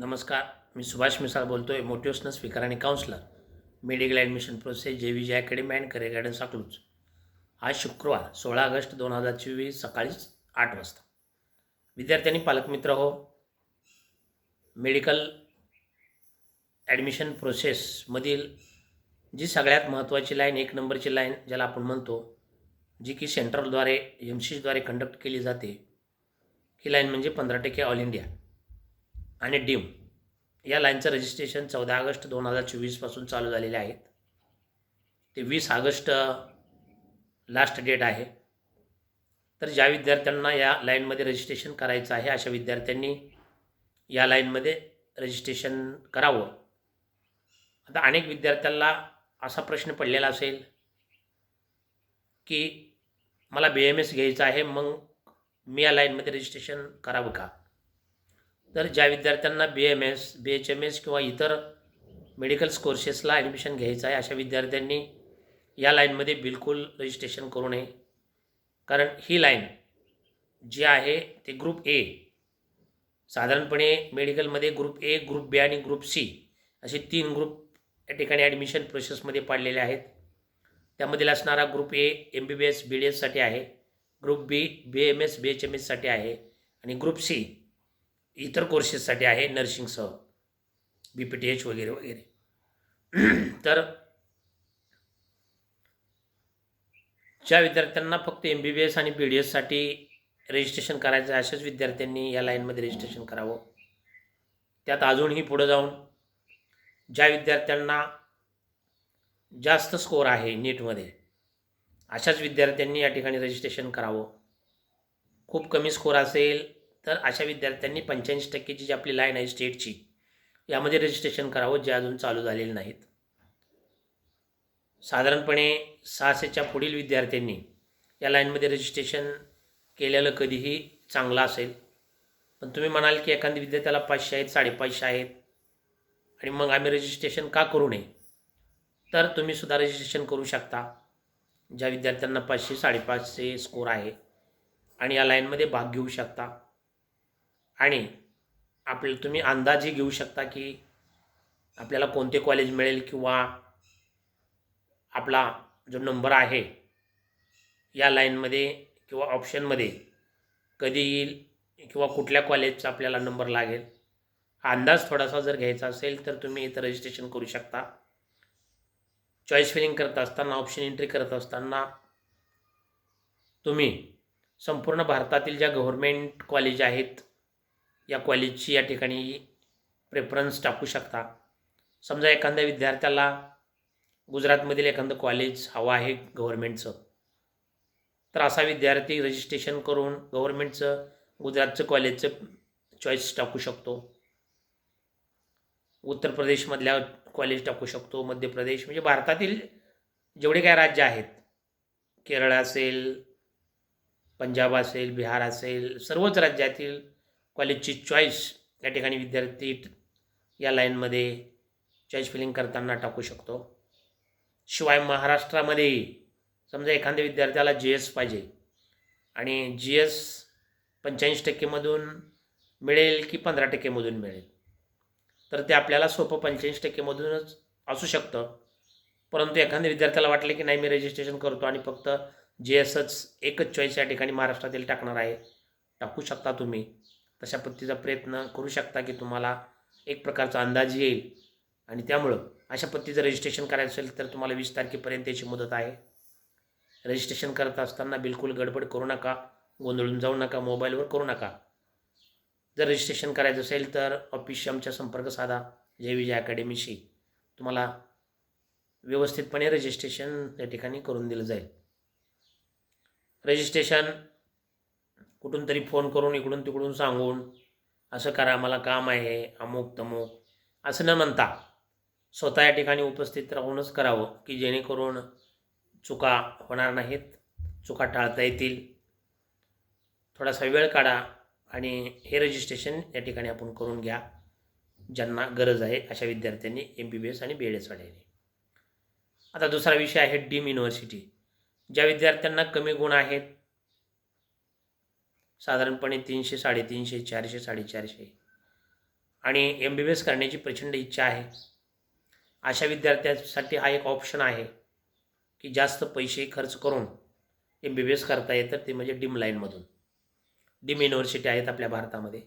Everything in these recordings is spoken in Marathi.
नमस्कार मी सुभाष मिसाळ बोलतो आहे मोटिवेशनल स्पीकर आणि counsellor medical admission process J Vijay academy and career guidance Akluj. आज शुक्रवार सोळा ऑगस्ट दोन हजार चोवीस सकाळीच आठ वाजता. विद्यार्थ्यांनी पालकमित्र हो मेडिकल ॲडमिशन प्रोसेसमधील जी सगळ्यात महत्त्वाची लाईन एक नंबरची लाईन ज्याला आपण म्हणतो जी की सेंट्रलद्वारे एम सीद्वारे कंडक्ट केली जाते ही लाईन म्हणजे पंधरा टक्के ऑल इंडिया. आणि डीम या लाईनचं रजिस्ट्रेशन चौदा ऑगस्ट दोन हजार चोवीसपासून चालू झालेले आहेत. ते वीस ऑगस्ट लास्ट डेट आहे. तर ज्या विद्यार्थ्यांना या लाईनमध्ये रजिस्ट्रेशन करायचं आहे अशा विद्यार्थ्यांनी या लाईनमध्ये रजिस्ट्रेशन करावं. आता अनेक विद्यार्थ्यांना असा प्रश्न पडलेला असेल की मला बी एम एस घ्यायचं आहे मग मी या लाईनमध्ये रजिस्ट्रेशन करावं का? तर ज्या विद्यार्थ्यांना B M S B H M S किंवा इतर मेडिकल कोर्सेसला ॲडमिशन घ्यायचं आहे अशा विद्यार्थ्यांनी या लाईनमध्ये बिलकुल रजिस्ट्रेशन करू नये. कारण ही लाईन जी आहे ते ग्रुप ए साधारणपणे मेडिकलमध्ये ग्रुप ए ग्रुप बी आणि ग्रुप सी असे तीन ग्रुप या ठिकाणी ॲडमिशन प्रोसेसमध्ये पाडलेले आहेत. त्यामधील असणारा group A M B B S B D एससाठी आहे. Group B B M S B H M एससाठी आहे. आणि ग्रुप सी इतर कोर्सेससाठी आहे नर्सिंगसह बी पी टी एच वगैरे वगैरे. तर ज्या विद्यार्थ्यांना फक्त एम बी बी एस आणि बी डी एससाठी रजिस्ट्रेशन करायचं आहे अशाच विद्यार्थ्यांनी या लाईनमध्ये रजिस्ट्रेशन करावं. त्यात अजूनही पुढं जाऊन ज्या विद्यार्थ्यांना जास्त स्कोर आहे नीटमध्ये अशाच विद्यार्थ्यांनी या ठिकाणी रजिस्ट्रेशन करावं. खूप कमी स्कोर असेल तर अशा विद्यार्थ्यांनी पंच्याऐंशी टक्केची जी आपली लाईन आहे स्टेटची यामध्ये रजिस्ट्रेशन करावं जे अजून चालू झालेले नाहीत. साधारणपणे सहाशेच्या पुढील विद्यार्थ्यांनी या लाईनमध्ये रजिस्ट्रेशन केलेलं कधीही चांगलं असेल. पण तुम्ही म्हणाल की एखाद्या विद्यार्थ्याला पाचशे आहेत साडेपाचशे आहेत आणि मग आम्ही रजिस्ट्रेशन का करू नये? तर तुम्ही सुद्धा रजिस्ट्रेशन करू शकता ज्या विद्यार्थ्यांना पाचशे साडेपाचशे स्कोर आहे आणि या लाईनमध्ये भाग घेऊ शकता. आणि आपलं तुम्ही अंदाजही घेऊ शकता की आपल्याला कोणते कॉलेज मिळेल किंवा आपला जो नंबर आहे या लाईनमध्ये किंवा ऑप्शनमध्ये कधी येईल किंवा कुठल्या कॉलेजचा आपल्याला नंबर लागेल. हा अंदाज थोडासा जर घ्यायचा असेल तर तुम्ही इथं रजिस्ट्रेशन करू शकता. चॉईस फिलिंग करत असताना ऑप्शन एंट्री करत असताना तुम्ही संपूर्ण भारतातील ज्या गव्हर्मेंट कॉलेज आहेत या कॉलेजची या ठिकाणी प्रेफरन्स टाकू शकता. समजा एखाद्या विद्यार्थ्याला गुजरातमधील एखादं कॉलेज हवं आहे गव्हर्मेंटचं तर असा विद्यार्थी रजिस्ट्रेशन करून गव्हर्मेंटचं गुजरातचं कॉलेजचं चॉईस टाकू शकतो. उत्तर प्रदेशमधल्या कॉलेज टाकू शकतो मध्य प्रदेश म्हणजे भारतातील जेवढे काय राज्य आहेत केरळ असेल पंजाब असेल बिहार असेल सर्वच राज्यातील कॉलेजची चॉईस या ठिकाणी विद्यार्थी या लाईनमध्ये चॉईस फिलिंग करताना टाकू शकतो. शिवाय महाराष्ट्रामध्येही समजा एखाद्या विद्यार्थ्याला जी एस पाहिजे आणि जी एस पंच्याऐंशी टक्केमधून मिळेल की पंधरा टक्केमधून मिळेल? तर ते आपल्याला सोपं पंच्याऐंशी टक्केमधूनच असू शकतं. परंतु एखाद्या विद्यार्थ्याला वाटले की नाही मी रजिस्ट्रेशन करतो आणि फक्त जी एसच एकच चॉईस या ठिकाणी महाराष्ट्रातील टाकणार आहे. टाकू शकता तुम्ही. तशा पद्धतीचा प्रयत्न करू शकता की तुम्हाला एक प्रकारचा अंदाज येईल. आणि त्यामुळं अशा पद्धतीचं रजिस्ट्रेशन करायचं असेल तर तुम्हाला वीस तारखेपर्यंत याची मुदत आहे. रजिस्ट्रेशन करत असताना बिलकुल गडबड करू नका गोंधळून जाऊ नका मोबाईलवर करू नका. जर रजिस्ट्रेशन करायचं असेल तर ऑफिसशी आमच्या संपर्क साधा जय विजय अकॅडमीशी. तुम्हाला व्यवस्थितपणे रजिस्ट्रेशन या ठिकाणी करून दिलं जाईल. रजिस्ट्रेशन कुठून तरी फोन करून इकडून तिकडून सांगून असं करा मला काम आहे अमुक तमुक. असं न म्हणता स्वतः या ठिकाणी उपस्थित राहूनच करावं की जेणेकरून चुका होणार नाहीत चुका टाळता येतील. थोडासा वेळ काढा आणि हे रजिस्ट्रेशन या ठिकाणी आपण करून घ्या. ज्यांना गरज आहे अशा विद्यार्थ्यांनी एम बी बी एस आणि बी एड एसवाल्यांनी आता दुसरा विषय आहे डीम युनिव्हर्सिटी ज्या विद्यार्थ्यांना कमी गुण आहेत साधारणपणे तीनशे साडेतीनशे चारशे साडेचारशे. आणि एम बी बी एस करण्याची प्रचंड इच्छा आहे. अशा विद्यार्थ्यांसाठी हा एक ऑप्शन आहे की जास्त पैसे खर्च करून एम बी बी एस करता येतं ते म्हणजे डिम लाईनमधून डिम युनिव्हर्सिटी आहेत आपल्या भारतामध्ये.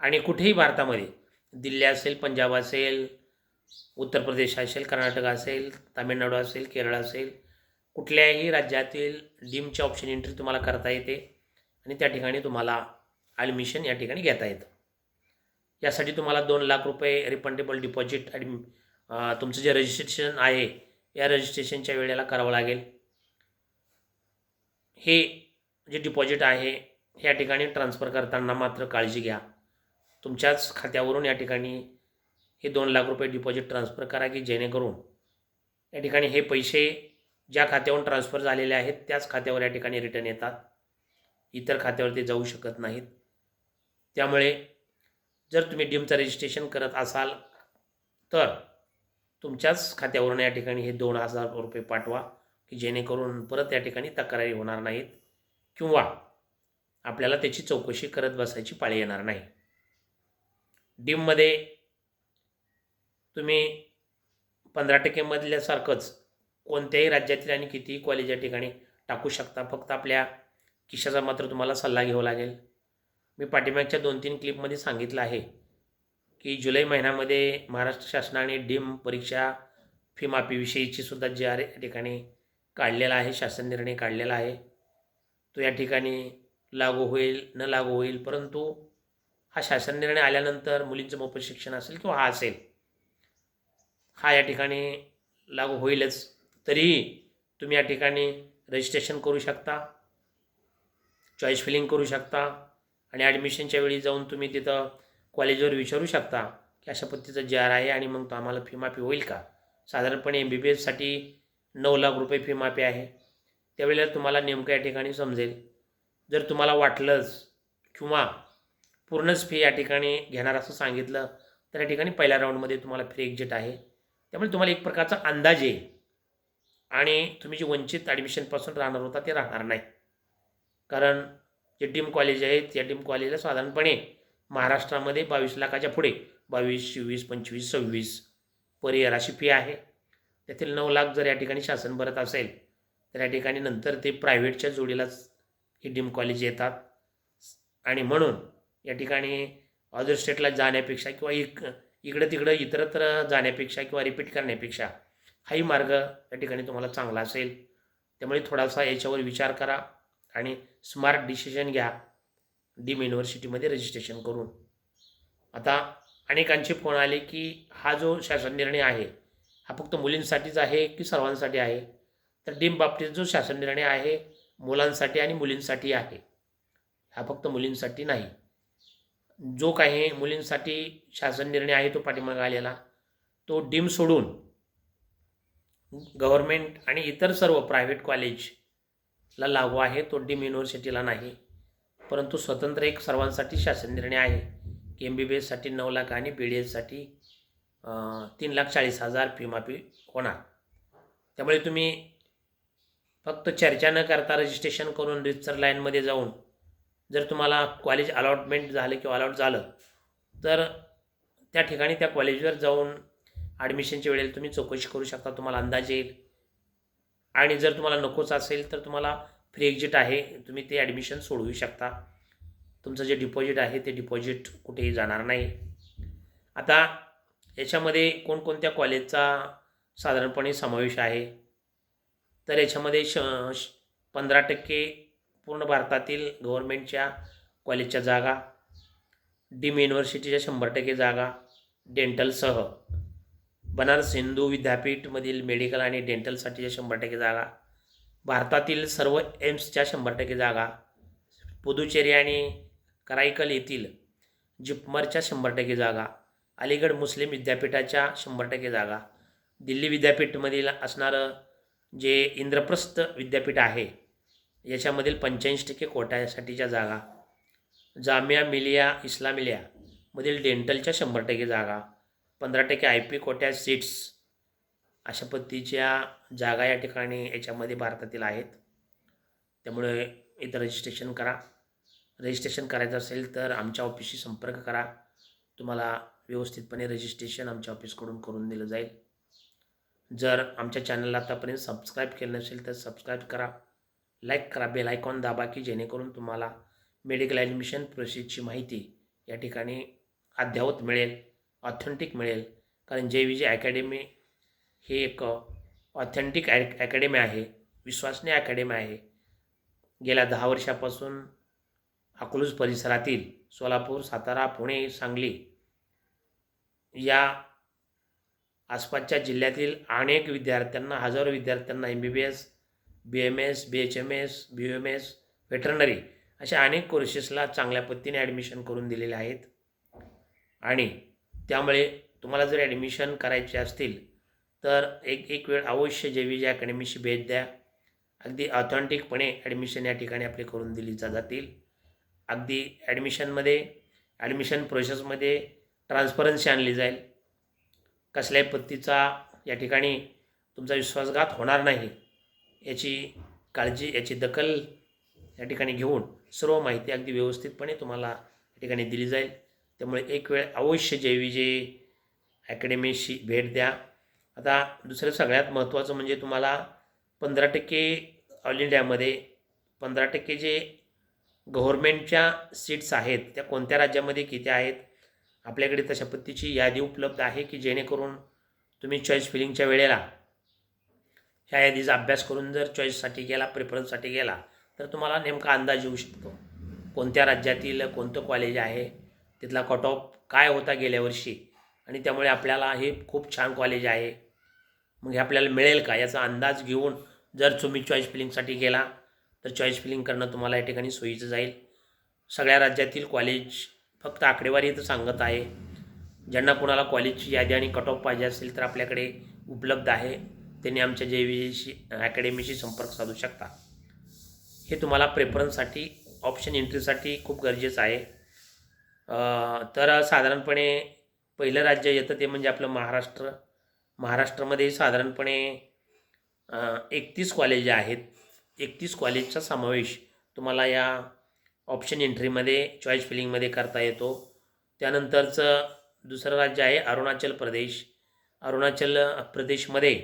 आणि कुठेही भारतामध्ये दिल्ली असेल पंजाब असेल उत्तर प्रदेश असेल कर्नाटक असेल तामिळनाडू असेल केरळ असेल कुठल्याही राज्यातील डीमचे ऑप्शन एंट्री तुम्हाला करता येते. आणि त्या ठिकाणी तुम्हाला ॲडमिशन या ठिकाणी घेता येतं. यासाठी तुम्हाला दोन लाख रुपये रिफंडेबल डिपॉझिट ॲडमि तुमचं जे रजिस्ट्रेशन आहे या रजिस्ट्रेशनच्या वेळेला करावं लागेल. हे जे डिपॉझिट आहे या ठिकाणी ट्रान्सफर करताना मात्र काळजी घ्या. तुमच्याच खात्यावरून या ठिकाणी हे दोन लाख रुपये डिपॉझिट ट्रान्सफर करा की जेणेकरून या ठिकाणी हे पैसे ज्या खात्यावरून ट्रान्सफर झालेले आहेत त्याच खात्यावर या ठिकाणी रिटर्न येतात. इतर खात्यावरती जाऊ शकत नाहीत. त्यामुळे जर तुम्ही डीमचं रजिस्ट्रेशन करत असाल तर तुमच्याच खात्यावरून या ठिकाणी हे दोन हजार रुपये पाठवा की जेणेकरून परत या ठिकाणी तक्रारी होणार नाहीत किंवा आपल्याला त्याची चौकशी करत बसायची पाळी येणार नाही. डीममध्ये तुम्ही पंधरा टक्केमधल्यासारखंच कोणत्याही राज्यातील आणि कितीही कॉलेज या ठिकाणी टाकू शकता. फक्त आपल्या किशाचा मात्र तुम्हाला सल्ला घ्यावा लागेल. मी पाठीमागच्या दोन तीन क्लिपमध्ये सांगितलं आहे की जुलै महिन्यामध्ये महाराष्ट्र शासनाने डीम परीक्षा फी माफीविषयीची सुद्धा जे आर या ठिकाणी काढलेला आहे शासन निर्णय काढलेला आहे तो या ठिकाणी लागू होईल न लागू होईल परंतु हा शासन निर्णय आल्यानंतर मुलींचं मोफत शिक्षण असेल किंवा हा असेल हा या ठिकाणी लागू होईलच. तरीही तुम्ही या ठिकाणी रजिस्ट्रेशन करू शकता. चॉईस फिलिंग करू शकता. आणि ॲडमिशनच्या वेळी जाऊन तुम्ही तिथं कॉलेजवर विचारू शकता की अशा पद्धतीचं जे आर आहे आणि मग तो आम्हाला फी माफी होईल का? साधारणपणे एम बी बी एससाठी नऊ लाख रुपये फी माफी आहे. त्यावेळेला तुम्हाला नेमकं या ठिकाणी समजेल. जर तुम्हाला वाटलंच किंवा पूर्णच फी या ठिकाणी घेणार असं सांगितलं तर या ठिकाणी पहिल्या राऊंडमध्ये तुम्हाला फ्री एक्झिट आहे. त्यामुळे तुम्हाला एक प्रकारचा अंदाज येईल. आणि तुम्ही जे वंचित ॲडमिशनपासून राहणार होता ते राहणार नाही. कारण जे डीम कॉलेज आहेत या डीम कॉलेजला साधारणपणे महाराष्ट्रामध्ये बावीस लाखाच्या पुढे बावीस चोवीस पंचवीस सव्वीस पर इयर अशी फी आहे. त्यातील नऊ लाख जर या ठिकाणी शासन भरत असेल तर या ठिकाणी नंतर ते प्रायव्हेटच्या जोडीलाच ही डीम कॉलेज येतात. आणि म्हणून या ठिकाणी अदर स्टेटला जाण्यापेक्षा किंवा इक इकडं तिकडं इतरत्र जाण्यापेक्षा किंवा रिपीट करण्यापेक्षा हाही मार्ग या ठिकाणी तुम्हाला चांगला असेल. त्यामुळे थोडासा याच्यावर विचार करा. आणि स्मार्ट डिसिजन घ्या. डीम युनिव्हर्सिटीमध्ये रजिस्ट्रेशन करून. आता अनेकांचे फोन आले की हा जो शासन निर्णय आहे हा फक्त मुलींसाठीच आहे की सर्वांसाठी आहे? तर डीम बाबतीत जो शासन निर्णय आहे मुलांसाठी आणि मुलींसाठी आहे. हा फक्त मुलींसाठी नाही. जो काही मुलींसाठी शासन निर्णय आहे तो पाठीमागे आलेला. तो डीम सोडून गव्हर्मेंट आणि इतर सर्व प्रायव्हेट कॉलेज ला लागू आहे तो डीम युनिव्हर्सिटीला नाही. परंतु स्वतंत्र एक सर्वांसाठी शासन निर्णय आहे. की एम बी बी एससाठी नऊ लाख आणि बी डी एससाठी तीन लाख चाळीस हजार फी माफी होणार. त्यामुळे तुम्ही फक्त चर्चा न करता रजिस्ट्रेशन करून रितसर लाईनमध्ये जाऊन जर तुम्हाला कॉलेज अलॉटमेंट झालं किंवा अलॉट झालं तर त्या ठिकाणी त्या कॉलेजवर जाऊन ॲडमिशनच्या वेळेला तुम्ही चौकशी करू शकता. तुम्हाला अंदाज येईल. आणि जर तुम्हाला नकोच असेल तर तुम्हाला फ्री एक्झिट आहे. तुम्ही ते ॲडमिशन सोडवू शकता. तुमचं जे डिपॉझिट आहे ते डिपॉझिट कुठेही जाणार नाही. आता याच्यामध्ये कोणकोणत्या कॉलेजचा साधारणपणे समावेश आहे? तर याच्यामध्ये श श- पंधरा टक्के पूर्ण भारतातील गव्हर्मेंटच्या कॉलेजच्या जागा डीम युनिव्हर्सिटीच्या शंभर टक्के जागा डेंटलसह बनारस हिंदू विद्यापीठमधील मेडिकल आणि डेंटलसाठीच्या शंभर टक्के जागा भारतातील सर्व एम्सच्या शंभर टक्के जागा पुदुचेरी आणि कराईकल येथील जिपमरच्या शंभर टक्के जागा अलीगड मुस्लिम विद्यापीठाच्या शंभर टक्के जागा दिल्ली विद्यापीठमधील असणारं जे इंद्रप्रस्थ विद्यापीठ आहे याच्यामधील पंच्याऐंशी टक्के कोट्यासाठीच्या जागा जामिया मिलिया इस्लामिलिया मधील डेंटलच्या शंभर टक्के जागा पंधरा टक्के आय पी कोट्या सीट्स अशा पद्धतीच्या जागा या ठिकाणी याच्यामध्ये भारतातील आहेत. त्यामुळे इथं रजिस्ट्रेशन करा. रजिस्ट्रेशन करायचं असेल तर आमच्या ऑफिसशी संपर्क करा. तुम्हाला व्यवस्थितपणे रजिस्ट्रेशन आमच्या ऑफिसकडून करून दिलं जाईल. जर आमच्या चॅनलला आतापर्यंत सबस्क्राईब केलं नसेल तर सबस्क्राईब करा. लाईक करा. बेल आयकॉन दाबा की जेणेकरून तुम्हाला मेडिकल ॲडमिशन प्रोसेसची माहिती या ठिकाणी अद्ययावत मिळेल. ऑथेंटिक मिळेल. कारण जे विजय अकॅडमी ही एक ऑथेंटिक ॲ अकॅडमी आहे. विश्वसनीय अकॅडमी आहे. गेल्या दहा वर्षापासून अकलूज परिसरातील सोलापूर सातारा पुणे सांगली या आसपासच्या जिल्ह्यातील अनेक विद्यार्थ्यांना हजारो विद्यार्थ्यांना M B B S B M S B H M S B M S veterinary अशा अनेक कोर्सेसला चांगल्या पद्धतीने ॲडमिशन करून दिलेले आहेत. आणि त्यामुळे तुम्हाला जर ॲडमिशन करायचे असतील तर एक एक वेळ अवश्य जे विजय अकॅडमीशी भेट द्या. अगदी ऑथेंटिकपणे ॲडमिशन या ठिकाणी आपले करून दिली जा जातील. अगदी ॲडमिशनमध्ये ॲडमिशन प्रोसेसमध्ये ट्रान्सपरन्सी आणली जाईल. कसल्याही पद्धतीचा या ठिकाणी तुमचा विश्वासघात होणार नाही. याची काळजी याची दखल या ठिकाणी घेऊन सर्व माहिती अगदी व्यवस्थितपणे तुम्हाला या ठिकाणी दिली जाईल. त्यामुळे एक वेळ अवश्य जे विजय अकॅडमीशी भेट द्या. आता दुसरं सगळ्यात महत्त्वाचं म्हणजे तुम्हाला पंधरा टक्के ऑल इंडियामध्ये पंधरा टक्के जे गव्हर्मेंटच्या सीट्स आहेत त्या कोणत्या राज्यामध्ये किती आहेत आपल्याकडे तशा पद्धतीची यादी उपलब्ध आहे की जेणेकरून तुम्ही चॉईस फिलिंगच्या वेळेला ह्या यादीचा अभ्यास करून जर चॉईससाठी गेला प्रेफरन्ससाठी गेला तर तुम्हाला नेमका अंदाज येऊ शकतो. कोणत्या राज्यातील कोणतं कॉलेज आहे तिथला कट ऑफ काय होता गेल्या वर्षी? आणि त्यामुळे आपल्याला हे खूप छान कॉलेज आहे. मग हे आपल्याला मिळेल का? याचा अंदाज घेऊन जर तुम्ही चॉईस फिलिंगसाठी गेला तर चॉईस फिलिंग करणं तुम्हाला या ठिकाणी सोयीचं जाईल. सगळ्या राज्यातील कॉलेज फक्त आकडेवारी इथं सांगत आहे. ज्यांना कोणाला कॉलेजची यादी आणि कट ऑफ पाहिजे असेल तर आपल्याकडे उपलब्ध आहे. त्यांनी आमच्या जे विशी अकॅडमीशी संपर्क साधू शकता. हे तुम्हाला प्रेफरन्ससाठी ऑप्शन एंट्रीसाठी खूप गरजेचं आहे. तर साधारणपणे पहिलं राज्य येतं ते म्हणजे आपलं महाराष्ट्र. महाराष्ट्रामध्ये साधारणपणे एकतीस कॉलेज आहेत. एकतीस कॉलेजचा समावेश तुम्हाला या ऑप्शन एंट्रीमध्ये चॉईस फिलिंगमध्ये करता येतो. त्यानंतरचं दुसरं राज्य आहे अरुणाचल प्रदेश. अरुणाचल प्रदेशमध्ये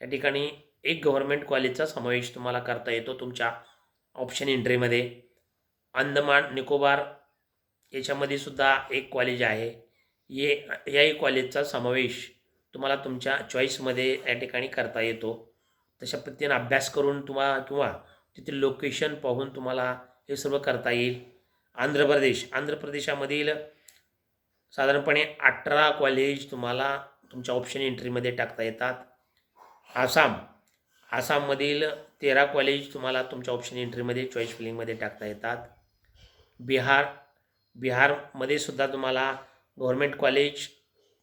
या ठिकाणी एक गव्हर्मेंट कॉलेजचा समावेश तुम्हाला करता येतो तुमच्या ऑप्शन एंट्रीमध्ये अंदमान निकोबार याच्यामध्ये सुद्धा एक कॉलेज आहे. ये याही कॉलेजचा समावेश तुम्हाला तुमच्या चॉईसमध्ये या ठिकाणी करता येतो. तशा पद्धतीने अभ्यास करून तुम्हाला किंवा तिथील लोकेशन पाहून तुम्हाला हे सर्व करता येईल. आंध्र प्रदेश आंध्र प्रदेशामधील साधारणपणे अठरा कॉलेज तुम्हाला तुमच्या ऑप्शन एंट्रीमध्ये टाकता येतात. आसाम आसाममधील तेरा कॉलेज तुम्हाला तुमच्या ऑप्शन एंट्रीमध्ये चॉईस फिलिंगमध्ये टाकता येतात. बिहार बिहारमध्ये सुद्धा तुम्हाला गव्हर्मेंट कॉलेज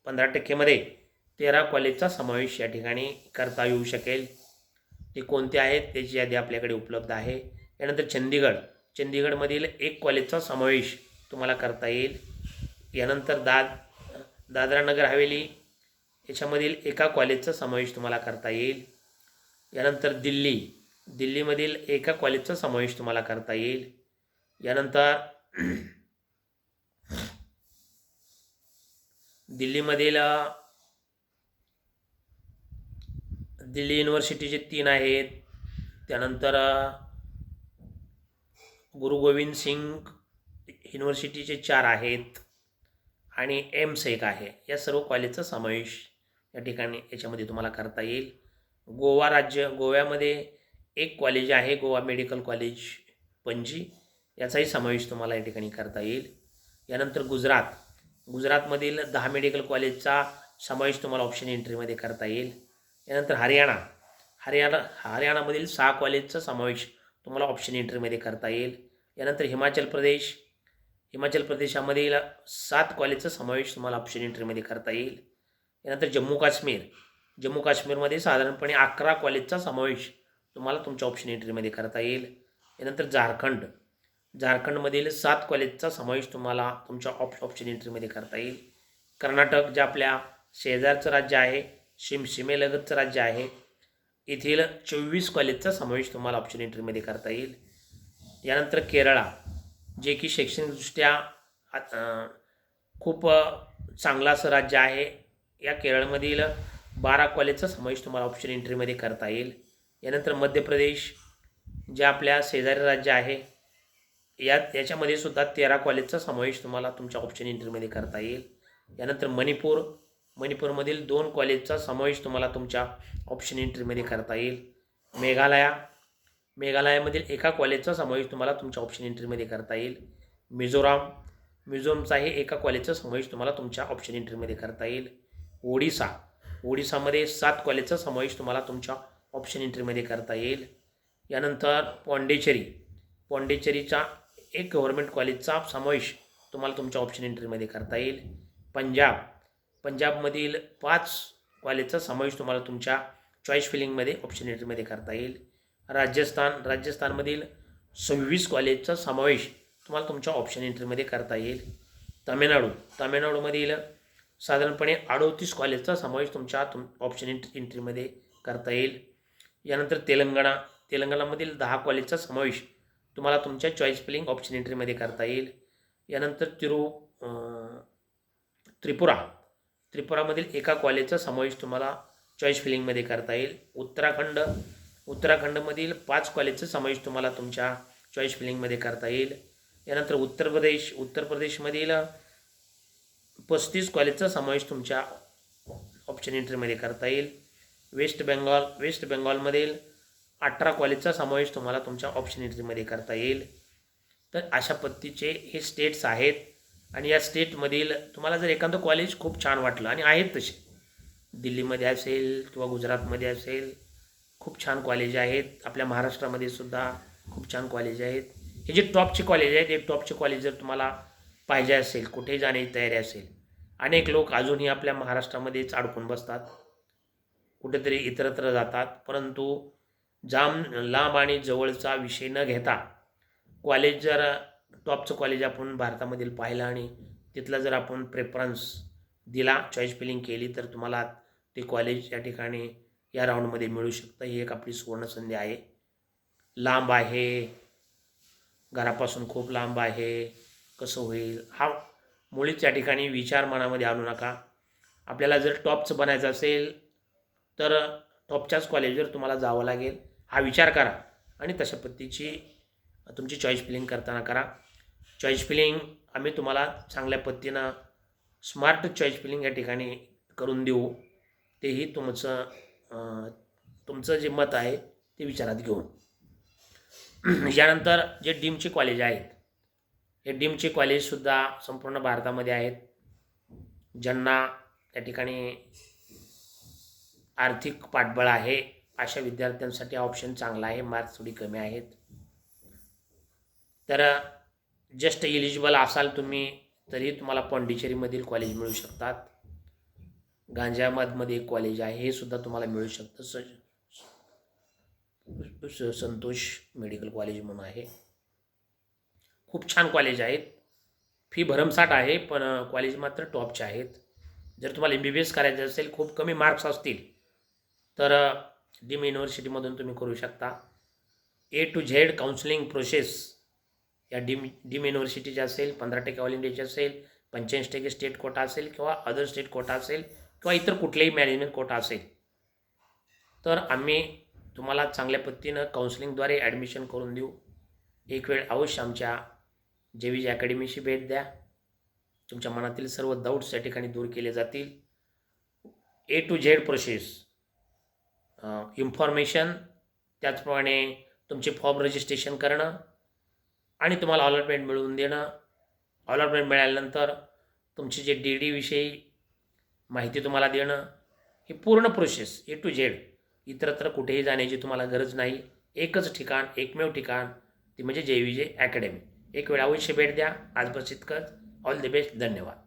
पंधरा टक्केमध्ये तेरा कॉलेजचा समावेश या ठिकाणी करता येऊ शकेल. ते कोणते आहेत त्याची यादी आपल्याकडे उपलब्ध आहे. यानंतर चंदीगड चंदीगडमधील एक कॉलेजचा समावेश तुम्हाला करता येईल. यानंतर दाद दादरा नगर हवेली याच्यामधील एका कॉलेजचा समावेश तुम्हाला करता येईल. यानंतर दिल्ली दिल्लीमधील एका कॉलेजचा समावेश तुम्हाला करता येईल. यानंतर दिल्लीमधील दिल्ली युनिव्हर्सिटीचे तीन आहेत. त्यानंतर गुरु गोविंद सिंग युनिव्हर्सिटीचे चार आहेत. आणि एम्स एक आहे. या सर्व कॉलेजचा समावेश या ठिकाणी याच्यामध्ये तुम्हाला करता येईल. गोवा राज्य गोव्यामध्ये एक कॉलेज आहे गोवा मेडिकल कॉलेज पणजी. याचाही समावेश तुम्हाला या ठिकाणी करता येईल. यानंतर गुजरात. गुजरातमधील दहा मेडिकल कॉलेजचा समावेश तुम्हाला ऑप्शन एंट्रीमध्ये करता येईल. यानंतर हरियाणा. हरियाणा हरियाणामधील सहा कॉलेजचा समावेश तुम्हाला ऑप्शन एंट्रीमध्ये करता येईल. यानंतर हिमाचल प्रदेश. हिमाचल प्रदेशामधील सात कॉलेजचा समावेश तुम्हाला ऑप्शन एंट्रीमध्ये करता येईल. यानंतर जम्मू काश्मीर. जम्मू काश्मीरमध्ये साधारणपणे अकरा कॉलेजचा समावेश तुम्हाला तुमच्या ऑप्शन एंट्रीमध्ये करता येईल. यानंतर झारखंड. झारखंडमधील सात कॉलेजचा समावेश तुम्हाला तुमच्या ऑप ऑप्शन एंट्रीमध्ये करता येईल. कर्नाटक जे आपल्या शेजारचं राज्य आहे शिमशिमेलगतचं राज्य आहे येथील चोवीस कॉलेजचा समावेश तुम्हाला ऑप्शन एंट्रीमध्ये करता येईल. यानंतर केरळा जे की शैक्षणिकदृष्ट्या खूप चांगलं असं राज्य आहे. या केरळमधील बारा कॉलेजचा समावेश तुम्हाला ऑप्शन एंट्रीमध्ये करता येईल. यानंतर मध्य प्रदेश जे आपल्या शेजारी राज्य आहे यात याच्यामध्ये सुद्धा तेरा कॉलेजचा समावेश तुम्हाला तुमच्या ऑप्शन एंट्रीमध्ये करता येईल. यानंतर मणिपूर मणिपूरमधील दोन कॉलेजचा समावेश तुम्हाला तुमच्या ऑप्शन एंट्रीमध्ये करता येईल. मेघालया मेघालयामधील एका कॉलेजचा समावेश तुम्हाला तुमच्या ऑप्शन एंट्रीमध्ये करता येईल. मिझोराम मिझोरामचाही एका कॉलेजचा समावेश तुम्हाला तुमच्या ऑप्शन एंट्रीमध्ये करता येईल. ओडिसा ओडिसामध्ये सात कॉलेजचा समावेश तुम्हाला तुमच्या ऑप्शन एंट्रीमध्ये करता येईल. यानंतर पॉंडेचेरी पॉंडेचेरीचा एक गव्हर्मेंट कॉलेजचा समावेश तुम्हाला तुमच्या ऑप्शन एंट्रीमध्ये करता येईल. पंजाब. पंजाबमधील पाच कॉलेजचा समावेश तुम्हाला तुमच्या चॉईस फिलिंगमध्ये ऑप्शन एंट्रीमध्ये करता येईल. राजस्थान. राजस्थानमधील सव्वीस कॉलेजचा समावेश तुम्हाला तुमच्या ऑप्शन एंट्रीमध्ये करता येईल. तामिळनाडू. तामिळनाडूमधील साधारणपणे अडोतीस कॉलेजचा समावेश तुमच्या तुम ऑप्शन एंट्री एंट्रीमध्ये करता येईल. यानंतर तेलंगणा. तेलंगणामधील दहा कॉलेजचा समावेश तुम्हाला तुमच्या चॉईस फिलिंग ऑप्शन एंट्रीमध्ये करता येईल. यानंतर तिरू त्रिपुरा. त्रिपुरामधील एका कॉलेजचा समावेश तुम्हाला चॉईस फिलिंगमध्ये करता येईल. उत्तराखंड उत्तराखंडमधील पाच कॉलेजचा समावेश तुम्हाला तुमच्या चॉईस फिलिंगमध्ये करता येईल. यानंतर उत्तर प्रदेश उत्तर प्रदेशमधील पस्तीस कॉलेजचा समावेश तुमच्या ऑप्शन एंट्रीमध्ये करता येईल. वेस्ट बेंगॉल वेस्ट बेंगॉलमधील अठरा कॉलेजचा समावेश तुम्हाला तुमच्या ऑप्शन एंट्रीमध्ये करता येईल. तर अशा पद्धतीचे हे स्टेट्स आहेत. आणि या स्टेटमधील तुम्हाला जर एखादं कॉलेज खूप छान वाटलं आणि आहेत तसे. दिल्लीमध्ये असेल किंवा गुजरातमध्ये असेल खूप छान कॉलेज आहेत. आपल्या महाराष्ट्रामध्ये सुद्धा खूप छान कॉलेज आहेत. हे जे टॉपचे कॉलेज आहेत हे टॉपचे कॉलेज जर तुम्हाला पाहिजे असेल कुठेही जाण्याची तयारी असेल अनेक लोक अजूनही आपल्या महाराष्ट्रामध्येच अडकून बसतात. कुठेतरी इतरत्र जातात परंतु जाम लांब आणि जवळचा विषय न घेता कॉलेज जर टॉपचं कॉलेज आपण भारतामधील पाहिलं आणि तिथला जर आपण प्रेफरन्स दिला चॉईस फिलिंग केली तर तुम्हाला ते कॉलेज या ठिकाणी या राऊंडमध्ये मिळू शकतं. ही एक आपली सुवर्णसंधी आहे. लांब आहे. घरापासून खूप लांब आहे. कसं होईल? हा मुळीच या ठिकाणी विचार मनामध्ये आणू नका. आपल्याला जर टॉपचं बनायचं असेल तर टॉपच्याच कॉलेजवर तुम्हाला जावं लागेल. हा विचार करा आणि तशा पद्धतीची तुमची चॉईस फिलिंग करताना करा. चॉईस फिलिंग आम्ही तुम्हाला चांगल्या पद्धतीनं स्मार्ट चॉईस फिलिंग या ठिकाणी करून देऊ. तेही तुमचं तुमचं जे मत आहे ते विचारात घेऊन. यानंतर जे डीमचे कॉलेज आहेत हे डीमचे कॉलेजसुद्धा संपूर्ण भारतामध्ये आहेत. ज्यांना त्या ठिकाणी आर्थिक पाठबळ आहे अशा विद्यार्थ्यांसाठी हा ऑप्शन चांगला आहे. मार्क्स थोडी कमी आहेत. तर जस्ट इलिजिबल असाल तुम्ही तरी तुम्हाला पॉंडिचेरीमधील कॉलेज मिळू शकतात. गांजाबादमध्ये एक कॉलेज आहे. हे सुद्धा तुम्हाला मिळू शकतं. स स- संतोष मेडिकल कॉलेज म्हणून आहे. खूप छान कॉलेज आहेत. फी भरमसाठ आहे पण कॉलेज मात्र टॉपचे आहेत. जर तुम्हाला एम बी बी एस करायचं असेल खूप कमी मार्क्स असतील. तर डीम युनिव्हर्सिटीमधून तुम्ही करू शकता. A to Z counselling process या डीम डीम युनिव्हर्सिटीची असेल पंधरा टक्के ऑल इंडियाची असेल पंच्याऐंशी टक्के स्टेट कोटा असेल किंवा अदर स्टेट कोटा असेल किंवा इतर कुठलेही मॅनेजमेंट कोटा असेल. तर आम्ही तुम्हाला चांगल्या पद्धतीनं काउन्सिलिंगद्वारे ॲडमिशन करून देऊ. एक वेळ अवश्य आमच्या जेवीज अकॅडमीशी भेट द्या. तुमच्या मनातील सर्व डाऊट्स या ठिकाणी दूर केले जातील. A to Z process information त्याचप्रमाणे तुमचे फॉर्म रजिस्ट्रेशन करणं आणि तुम्हाला अलॉटमेंट मिळवून देणं. अलॉटमेंट मिळाल्यानंतर तुमची जे डी डीविषयी माहिती तुम्हाला देणं ही पूर्ण प्रोसेस ए टू झेड इतरत्र कुठेही जाण्याची तुम्हाला गरज नाही. एकच ठिकाण एकमेव ठिकाण ती म्हणजे जे विजय अकॅडमी एक वेळ अवश्य भेट द्या. आज बस इतकंच. ऑल द बेस्ट धन्यवाद.